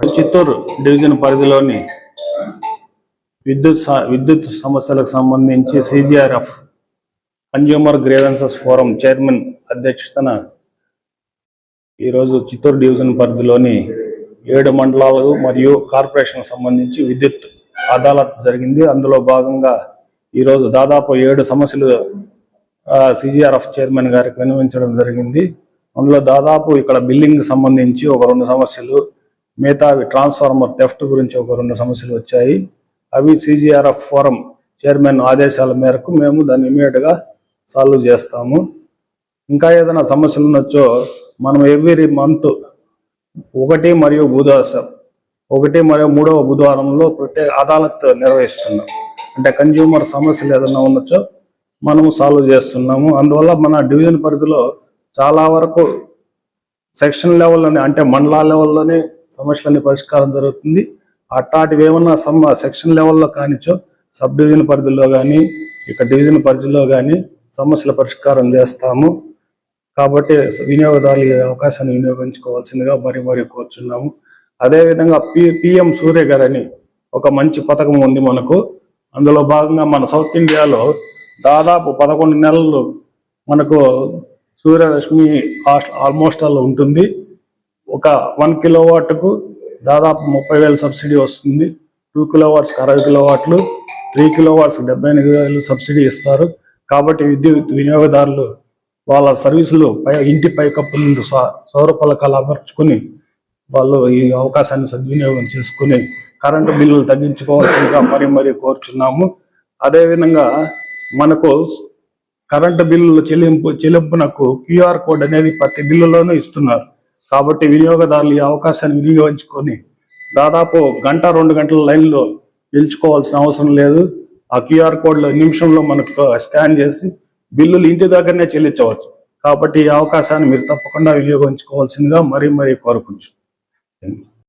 Chittoor division పరిధిలోని విద్యుత్ విద్యుత్ సమస్యలకు సంబంధించి CGRF consumer grievances forum chairman అధ్యక్షతన ఈరోజు చిత్తూరు డివిజన్ పరిధిలోని ఏడు మండలాలు మరియు కార్పొరేషన్ సంబంధించి విద్యుత్ అదాలత్ జరిగింది. అందులో భాగంగా ఈరోజు దాదాపు ఏడు సమస్యలు సిజిఆర్ఎఫ్ చైర్మన్ గారికి విన్నవించడం జరిగింది. అందులో దాదాపు ఇక్కడ బిల్లింగ్ సంబంధించి ఒక రెండు సమస్యలు మిగతావి ట్రాన్స్ఫార్మర్ థెఫ్ట్ గురించి ఒక రెండు సమస్యలు వచ్చాయి. అవి సిజిఆర్ఎఫ్ ఫోరం చైర్మన్ ఆదేశాల మేరకు మేము దాన్ని ఇమీడియట్గా సాల్వ్ చేస్తాము. ఇంకా ఏదైనా సమస్యలు ఉన్నచ్చో మనం ఎవ్రీ మంత్ ఒకటి మరియు బుధవారం ఒకటి మరియు మూడవ బుధవారంలో ప్రత్యేక అదాలత్ నిర్వహిస్తున్నాం. అంటే కన్జ్యూమర్ సమస్యలు ఏదైనా ఉన్నచ్చో మనము సాల్వ్ చేస్తున్నాము. అందువల్ల మన డివిజన్ పరిధిలో చాలా వరకు సెక్షన్ లెవెల్లోనే అంటే మండలా లెవెల్లోనే సమస్యలన్నీ పరిష్కారం జరుగుతుంది. అట్లాంటివి ఏమన్నా సమ సెక్షన్ లెవెల్లో కానిచో సబ్ డివిజన్ పరిధిలో కానీ ఇక డివిజన్ పరిధిలో కానీ సమస్యల పరిష్కారం చేస్తాము. కాబట్టి వినియోగదారులు ఈ అవకాశాన్ని వినియోగించుకోవాల్సిందిగా మరీ మరీ కోరుచున్నాము. అదేవిధంగా పి పిఎం సూర్య గారని ఒక మంచి పథకం ఉంది మనకు. అందులో భాగంగా మన సౌత్ ఇండియాలో దాదాపు పదకొండు నెలలు మనకు సూర్యరశ్మి ఆల్మోస్ట్ అలా ఉంటుంది. ఒక వన్ కిలో వాట్కు దాదాపు ముప్పై వేల సబ్సిడీ వస్తుంది. టూ కిలో వాట్స్కి అరవై కిలో వాట్లు త్రీ కిలో వాట్స్కి డెబ్బై ఎనిమిది వేలు సబ్సిడీ ఇస్తారు. కాబట్టి విద్యుత్ వినియోగదారులు వాళ్ళ సర్వీసులు పై ఇంటి పైకప్పు నుండి సౌర పలకాలు అమర్చుకుని వాళ్ళు ఈ అవకాశాన్ని సద్వినియోగం చేసుకుని కరెంటు బిల్లులు తగ్గించుకోవాల్సిందిగా మరీ మరీ కోరుచున్నాము. అదేవిధంగా మనకు కరెంటు బిల్లుల చెల్లింపు చెల్లింపునకు క్యూఆర్ కోడ్ అనేది ప్రతి బిల్లులోనూ ఇస్తున్నారు. కాబట్టి వినియోగదారులు ఈ అవకాశాన్ని వినియోగించుకొని దాదాపు గంట రెండు గంటల లైన్లో నిల్చుకోవాల్సిన అవసరం లేదు. ఆ క్యూఆర్ కోడ్లో నిమిషంలో మనకు స్కాన్ చేసి బిల్లులు ఇంటి దగ్గరనే చెల్లించవచ్చు. కాబట్టి ఈ అవకాశాన్ని మీరు తప్పకుండా వినియోగించుకోవాల్సిందిగా మరీ మరీ కోరుకుంటు